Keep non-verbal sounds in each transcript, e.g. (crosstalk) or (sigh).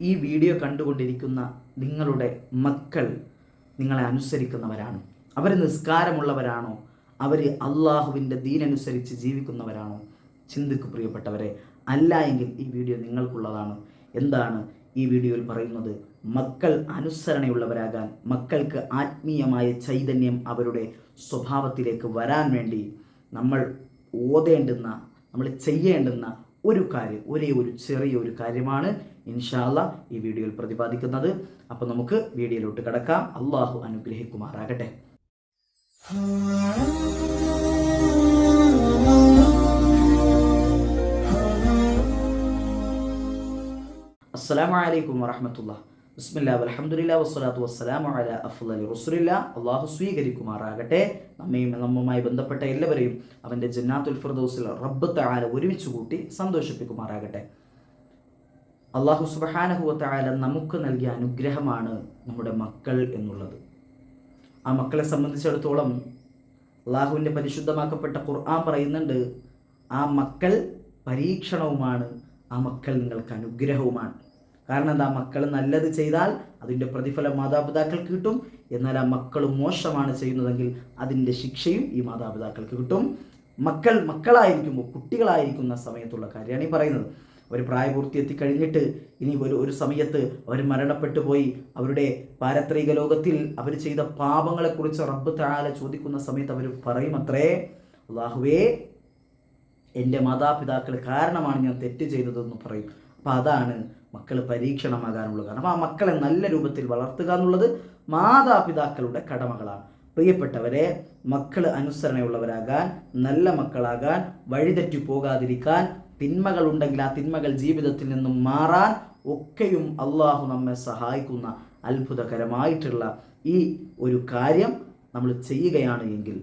ഈ വീഡിയോ കണ്ടുകൊണ്ടിരിക്കുന്ന നിങ്ങളുടെ മക്കൾ നിങ്ങളെ അനുസരിക്കുന്നവരാണ്. അവർ നിസ്കാരമുള്ളവരാണോ? അവർ അള്ളാഹുവിന്റെ ദീനനുസരിച്ച് ജീവിക്കുന്നവരാണോ? ചിന്തിക്കു പ്രിയപ്പെട്ടവരെ അല്ല എങ്കിൽ ഈ വീഡിയോ നിങ്ങൾക്കുള്ളതാണ്. എന്താണ് ഈ വീഡിയോയിൽ പറയുന്നത്? മക്കൾ അനുസരണയുള്ളവരാകാൻ മക്കൾക്ക് ആത്മീയമായ ചൈതന്യം അവരുടെ സ്വഭാവത്തിലേക്ക് വരാൻ വേണ്ടി നമ്മൾ ഓതേണ്ടുന്ന നമ്മൾ ചെയ്യേണ്ടുന്ന ഒരു കാര്യം ഒരേ ഒരു ചെറിയ ഒരു കാര്യമാണ് ഇൻഷാല്ല ഈ വീഡിയോയിൽ പ്രതിപാദിക്കുന്നത്. അപ്പോൾ നമുക്ക് വീഡിയോയിലോട്ട് കിടക്കാം. അള്ളാഹു അനുഗ്രഹിക്കുമാറാകട്ടെ. അസ്സലാമു അലൈക്കും വറഹമത്തുള്ള വസ്സലാത്തു അള്ളാഹു സ്വീകരിക്കുമാറാകട്ടെ. നമ്മയും നമ്മുമായി ബന്ധപ്പെട്ട എല്ലാവരെയും അവന്റെ ജന്നാത്തുൽ ഫിർദൗസിൽ റബ്ബ് താല ഒരുമിച്ച് കൂട്ടി സന്തോഷിപ്പിക്കുമാറാകട്ടെ. അള്ളാഹു സുബ്ഹാനഹു താല നമുക്ക് നൽകിയ അനുഗ്രഹമാണ് നമ്മുടെ മക്കൾ എന്നുള്ളത്. ആ മക്കളെ സംബന്ധിച്ചിടത്തോളം അള്ളാഹുവിന്റെ പരിശുദ്ധമാക്കപ്പെട്ട ഖുർആൻ പറയുന്നുണ്ട് ആ മക്കൾ പരീക്ഷണവുമാണ് ആ മക്കൾ നിങ്ങൾക്ക് അനുഗ്രഹവുമാണ്. കാരണം എന്താ? മക്കൾ നല്ലത് ചെയ്താൽ അതിന്റെ പ്രതിഫലം മാതാപിതാക്കൾക്ക് കിട്ടും. എന്നാൽ ആ മക്കൾ മോശമാണ് ചെയ്യുന്നതെങ്കിൽ അതിന്റെ ശിക്ഷയും ഈ മാതാപിതാക്കൾക്ക് കിട്ടും. മക്കൾ മക്കളായിരിക്കുമ്പോൾ കുട്ടികളായിരിക്കുന്ന സമയത്തുള്ള കാര്യമാണ് ഈ പറയുന്നത്. ഒരു പ്രായപൂർത്തി എത്തിക്കഴിഞ്ഞിട്ട് ഇനി ഒരു ഒരു സമയത്ത് അവർ മരണപ്പെട്ടു പോയി. അവരുടെ പാരത്രിക ലോകത്തിൽ അവർ ചെയ്ത പാപങ്ങളെക്കുറിച്ച് റബ്ബ് താല ചോദിക്കുന്ന സമയത്ത് അവർ പറയും അത്രേ. അള്ളാഹുവേ എന്റെ മാതാപിതാക്കൾ കാരണമാണ് ഞാൻ തെറ്റ് ചെയ്തതെന്ന് പറയും. അപ്പോൾ അതാണ് മക്കൾ പരീക്ഷണമാകാനുള്ള കാരണം ആ മക്കളെ നല്ല രൂപത്തിൽ വളർത്തുക എന്നുള്ളത് മാതാപിതാക്കളുടെ കടമകളാണ്. പ്രിയപ്പെട്ടവരെ മക്കൾ അനുസരണയുള്ളവരാകാൻ നല്ല മക്കളാകാൻ വഴിതെറ്റി പോകാതിരിക്കാൻ തിന്മകളുണ്ടെങ്കിൽ ആ തിന്മകൾ ജീവിതത്തിൽ നിന്നും മാറാൻ ഒക്കെയും അള്ളാഹു നമ്മെ സഹായിക്കുന്ന അത്ഭുതകരമായിട്ടുള്ള ഈ ഒരു കാര്യം നമ്മൾ ചെയ്യുകയാണ് എങ്കിൽ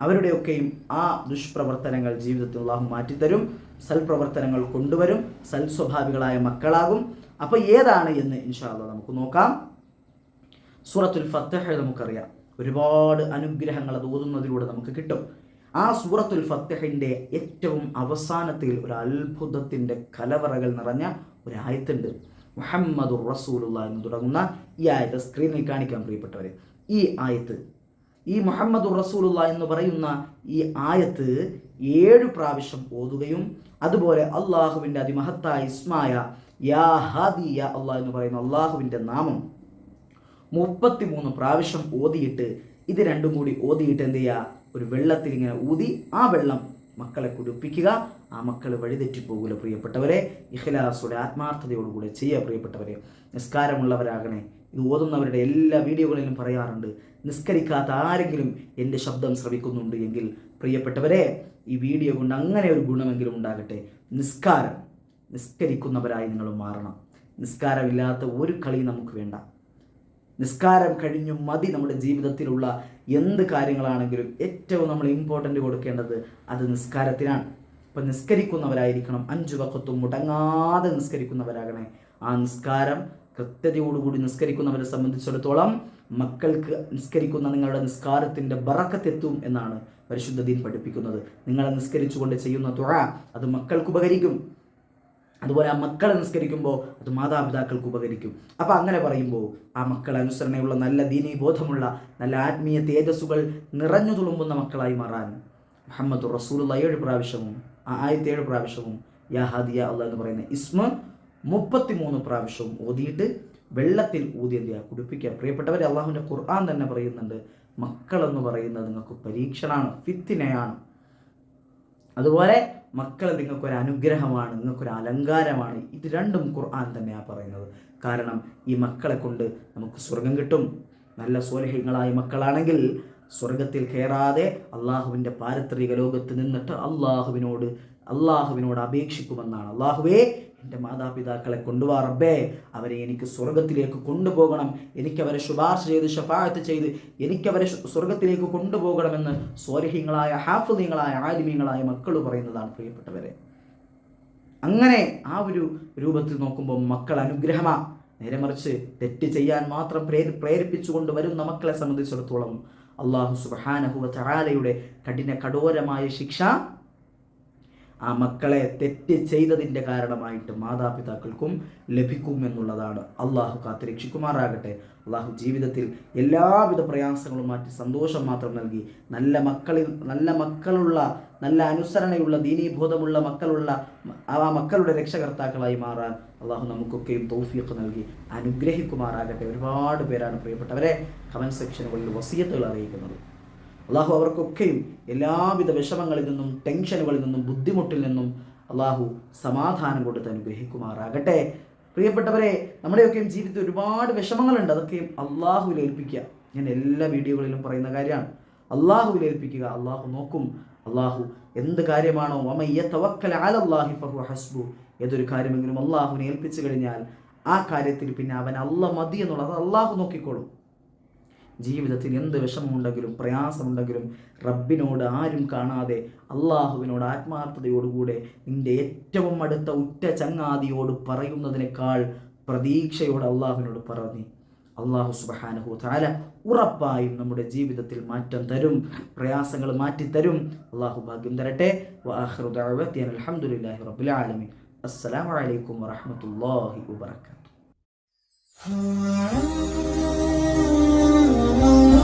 അവരുടെയൊക്കെയും ആ ദുഷ്പ്രവർത്തനങ്ങൾ ജീവിതത്തിൽ അള്ളാഹു മാറ്റിത്തരും. സൽപ്രവർത്തനങ്ങൾ കൊണ്ടുവരും സൽ സ്വഭാവികളായ മക്കളാകും. അപ്പോൾ ഏതാണ് എന്ന് ഇൻഷാല്ല നമുക്ക് നോക്കാം. സൂറത്തുൽ ഫത്തഹ നമുക്കറിയാം. ഒരുപാട് അനുഗ്രഹങ്ങൾ അത് ഓതുന്നതിലൂടെ നമുക്ക് കിട്ടും. ആ സൂറത്തുൽ ഫത്തഹിന്റെ ഏറ്റവും അവസാനത്തിൽ ഒരു അത്ഭുതത്തിന്റെ കലവറകൾ നിറഞ്ഞ ഒരു ആയത്തുണ്ട് മുഹമ്മദുർ റസൂലുള്ള എന്ന് തുടങ്ങുന്ന ഈ ആയത്ത് സ്ക്രീനിൽ കാണിക്കാൻ പ്രിയപ്പെട്ടവരെ. ഈ ആയത്ത് ഈ മുഹമ്മദ് റസൂലുള്ള എന്ന് പറയുന്ന ഈ ആയത്ത് ഏഴ് പ്രാവശ്യം ഓതുകയും അതുപോലെ അള്ളാഹുവിന്റെ അതിമഹത്തായ ഇസ്മായ യാ ഹാദി യാ അള്ളാഹ് എന്ന് പറയുന്ന അള്ളാഹുവിന്റെ നാമം മുപ്പത്തിമൂന്ന് പ്രാവശ്യം ഓതിയിട്ട് ഇത് രണ്ടും കൂടി ഓതിയിട്ട് എന്ത് ചെയ്യുക? ഒരു വെള്ളത്തിൽ ഇങ്ങനെ ഊതി ആ വെള്ളം മക്കളെ കുടിപ്പിക്കുക. ആ മക്കൾ വഴിതെറ്റിപ്പോകില്ല പ്രിയപ്പെട്ടവരെ. ഇഖ്ലാസോടെ ആത്മാർത്ഥതയോടുകൂടെ ചെയ്യുക പ്രിയപ്പെട്ടവരെ. നിസ്കാരമുള്ളവരാകണേ ഇത് ഓതുന്നവരുടെ എല്ലാ വീഡിയോകളിലും പറയാറുണ്ട്. നിസ്കരിക്കാത്ത ആരെങ്കിലും എന്റെ ശബ്ദം ശ്രവിക്കുന്നുണ്ട് എങ്കിൽ പ്രിയപ്പെട്ടവരെ ഈ വീഡിയോ കൊണ്ട് അങ്ങനെ ഒരു ഗുണമെങ്കിലും ഉണ്ടാകട്ടെ. നിസ്കാരം നിസ്കരിക്കുന്നവരായി നിങ്ങൾ മാറണം. നിസ്കാരമില്ലാത്ത ഒരു കളി നമുക്ക് വേണ്ട. നിസ്കാരം കഴിഞ്ഞു മതി നമ്മുടെ ജീവിതത്തിലുള്ള എന്ത് കാര്യങ്ങളാണെങ്കിലും ഏറ്റവും നമ്മൾ ഇമ്പോർട്ടന്റ് കൊടുക്കേണ്ടത് അത് നിസ്കാരത്തിനാണ്. ഇപ്പം നിസ്കരിക്കുന്നവരായിരിക്കണം. അഞ്ചു വക്കത്തും മുടങ്ങാതെ നിസ്കരിക്കുന്നവരാകണേ. ആ നിസ്കാരം കൃത്യതയോടുകൂടി നിസ്കരിക്കുന്നവരെ സംബന്ധിച്ചിടത്തോളം മക്കൾക്ക് നിസ്കരിക്കുന്ന നിങ്ങളുടെ നിസ്കാരത്തിന്റെ ബറക്കത്തെത്തും എന്നാണ് പരിശുദ്ധ ദീൻ പഠിപ്പിക്കുന്നത്. നിങ്ങളെ നിസ്കരിച്ചുകൊണ്ട് ചെയ്യുന്ന തുഴ അത് മക്കൾക്ക് ഉപകരിക്കും. അതുപോലെ ആ മക്കളെ നിസ്കരിക്കുമ്പോൾ അത് മാതാപിതാക്കൾക്ക് ഉപകരിക്കും. അപ്പോൾ അങ്ങനെ പറയുമ്പോൾ ആ മക്കൾ അനുസരണയുള്ള നല്ല ദീനീ ബോധമുള്ള നല്ല ആത്മീയ തേജസ്സുകൾ നിറഞ്ഞു തുളുമ്പുന്ന മക്കളായി മാറാൻ മുഹമ്മദ് റസൂലുള്ള ഏഴ് പ്രാവശ്യവും ആ ആയിരത്തി ഏഴ് പ്രാവശ്യവും യാ ഹാദിയ അള്ള എന്ന് പറയുന്ന ഇസ്മ മുപ്പത്തിമൂന്ന് പ്രാവശ്യവും ഓതിയിട്ട് വെള്ളത്തിൽ ഊതി എന്ത് ചെയ്യുക? കുടിപ്പിക്കുക. പ്രിയപ്പെട്ടവരെ അള്ളാഹുവിന്റെ ഖുർആൻ തന്നെ പറയുന്നുണ്ട് മക്കളെന്ന് പറയുന്നത് നിങ്ങൾക്ക് പരീക്ഷണമാണ് ഫിത്തിനെയാണ്. അതുപോലെ മക്കൾ നിങ്ങൾക്കൊരു അനുഗ്രഹമാണ് നിങ്ങൾക്കൊരു അലങ്കാരമാണ് ഇത് രണ്ടും ഖുർആൻ തന്നെയാണ് പറയുന്നത്. കാരണം ഈ മക്കളെ കൊണ്ട് നമുക്ക് സ്വർഗം കിട്ടും. നല്ല സ്വലഹങ്ങളായ മക്കളാണെങ്കിൽ സ്വർഗത്തിൽ കയറാതെ അള്ളാഹുവിന്റെ പാരത്രിക ലോകത്ത് നിന്നിട്ട് അള്ളാഹുവിനോട് അള്ളാഹുവിനോട് അപേക്ഷിക്കുമെന്നാണ്. അള്ളാഹുവേ എന്റെ മാതാപിതാക്കളെ കൊണ്ടുവാ റബ്ബേ. അവരെ എനിക്ക് സ്വർഗത്തിലേക്ക് കൊണ്ടുപോകണം. എനിക്കവരെ ശുപാർശ ചെയ്ത് ഷഫായത്ത് ചെയ്ത് എനിക്കവരെ സ്വർഗത്തിലേക്ക് കൊണ്ടുപോകണമെന്ന് സ്വാരഹ്യങ്ങളായ ഹാഫുദീങ്ങളായ ആലിമീങ്ങളായ മക്കൾ പറയുന്നതാണ് പ്രിയപ്പെട്ടവരെ. അങ്ങനെ ആ ഒരു രൂപത്തിൽ നോക്കുമ്പോൾ മക്കൾ അനുഗ്രഹമാ നേരെ മറിച്ച് തെറ്റ് ചെയ്യാൻ മാത്രം പ്രേരി പ്രേരിപ്പിച്ചുകൊണ്ട് വരുന്ന മക്കളെ സംബന്ധിച്ചിടത്തോളം അള്ളാഹു സുബാനഹുവ ചറാലയുടെ കഠിന കഠോരമായ ശിക്ഷ ആ മക്കളെ തെറ്റ് ചെയ്തതിന്റെ കാരണമായിട്ട് മാതാപിതാക്കൾക്കും ലഭിക്കും എന്നുള്ളതാണ്. അള്ളാഹു കാത്തിരക്ഷിക്കുമാറാകട്ടെ അള്ളാഹു ജീവിതത്തിൽ എല്ലാവിധ പ്രയാസങ്ങളും മാറ്റി സന്തോഷം മാത്രം നൽകി. നല്ല മക്കളിൽ നല്ല മക്കളുള്ള നല്ല അനുസരണയുള്ള ദീനീബോധമുള്ള മക്കളുള്ള ആ മക്കളുടെ രക്ഷകർത്താക്കളായി മാറാൻ അള്ളാഹു നമുക്കൊക്കെയും തൗഫീഖ് നൽകി അനുഗ്രഹിക്കുമാറാകട്ടെ. ഒരുപാട് പേരാണ് പ്രിയപ്പെട്ടവരെ കമന്റ് സെക്ഷനുകളിൽ വസീയത്തുകൾ അറിയിക്കുന്നത്. അള്ളാഹു അവർക്കൊക്കെയും എല്ലാവിധ വിഷമങ്ങളിൽ നിന്നും ടെൻഷനുകളിൽ നിന്നും ബുദ്ധിമുട്ടിൽ നിന്നും അള്ളാഹു സമാധാനം കൊടുത്ത് അനുഗ്രഹിക്കുമാറാകട്ടെ. പ്രിയപ്പെട്ടവരെ നമ്മുടെയൊക്കെയും ജീവിതത്തിൽ ഒരുപാട് വിഷമങ്ങളുണ്ട്. അതൊക്കെയും അള്ളാഹുവിൽ ഏൽപ്പിക്കുക. ഞാൻ എല്ലാ വീഡിയോകളിലും പറയുന്ന കാര്യമാണ്. അള്ളാഹുവിൽ ഏൽപ്പിക്കുക. അള്ളാഹു നോക്കും. അള്ളാഹു എന്ത് കാര്യമാണോ ഹസ്ബു ഏതൊരു കാര്യമെങ്കിലും അള്ളാഹുവിനെ ഏൽപ്പിച്ചു കഴിഞ്ഞാൽ ആ കാര്യത്തിൽ പിന്നെ അവൻ അല്ല മതി എന്നുള്ളത് അള്ളാഹു നോക്കിക്കോളും. ജീവിതത്തിൽ എന്ത് വിഷമമുണ്ടെങ്കിലും പ്രയാസമുണ്ടെങ്കിലും റബ്ബിനോട് ആരും കാണാതെ അള്ളാഹുവിനോട് ആത്മാർത്ഥതയോടുകൂടെ നിന്റെ ഏറ്റവും അടുത്ത ഉറ്റ ചങ്ങാതിയോട് പറയുന്നതിനേക്കാൾ പ്രതീക്ഷയോട് അള്ളാഹുവിനോട് പറഞ്ഞു അള്ളാഹു സുബഹാനഹു താല ഉറപ്പായും നമ്മുടെ ജീവിതത്തിൽ മാറ്റം തരും പ്രയാസങ്ങൾ മാറ്റി തരും അള്ളാഹു ഭാഗ്യം തരട്ടെ. അലഹമുല്ലാഹി റബുലാലമി അസ്സാം വലൈക്കും വാഹമത്തല്ലാഹി വാത്തു Thank. (laughs)